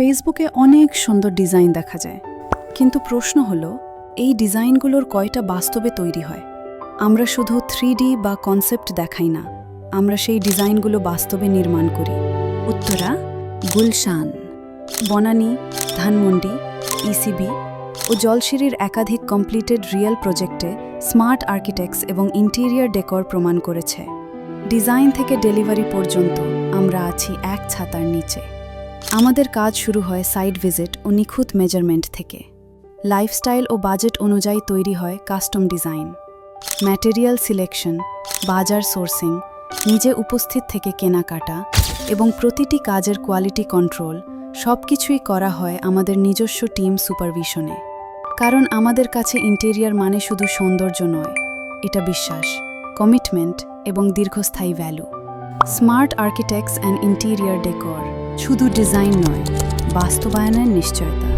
ফেসবুকে অনেক সুন্দর ডিজাইন দেখা যায়। কিন্তু প্রশ্ন হলো, এই ডিজাইনগুলোর কয়টা বাস্তবে তৈরি হয়? আমরা শুধু থ্রি বা কনসেপ্ট দেখাই না, আমরা সেই ডিজাইনগুলো বাস্তবে নির্মাণ করি। উত্তরা, গুলশান, বনানী, ধানমন্ডি, ইসিবি ও জলশিরির একাধিক কমপ্লিটেড রিয়েল প্রজেক্টে স্মার্ট আর্কিটেক্টস এবং ইন্টেরিয়ার ডেকর প্রমাণ করেছে। ডিজাইন থেকে ডেলিভারি পর্যন্ত আমরা আছি এক ছাতার নিচে। আমাদের কাজ শুরু হয় সাইট ভিজিট ও নিখুঁত মেজারমেন্ট থেকে। লাইফস্টাইল ও বাজেট অনুযায়ী তৈরি হয় কাস্টম ডিজাইন। ম্যাটেরিয়াল সিলেকশন, বাজার সোর্সিং, নিজে উপস্থিত থেকে কেনাকাটা এবং প্রতিটি কাজের কোয়ালিটি কন্ট্রোল সব কিছুই করা হয় আমাদের নিজস্ব টিম সুপারভিশনে। কারণ আমাদের কাছে ইন্টেরিয়ার মানে শুধু সৌন্দর্য নয়, এটা বিশ্বাস, কমিটমেন্ট এবং দীর্ঘস্থায়ী value. Smart architects and interior decor. শুধু ডিজাইন নয় বাস্তবায়নের নিশ্চয়তা।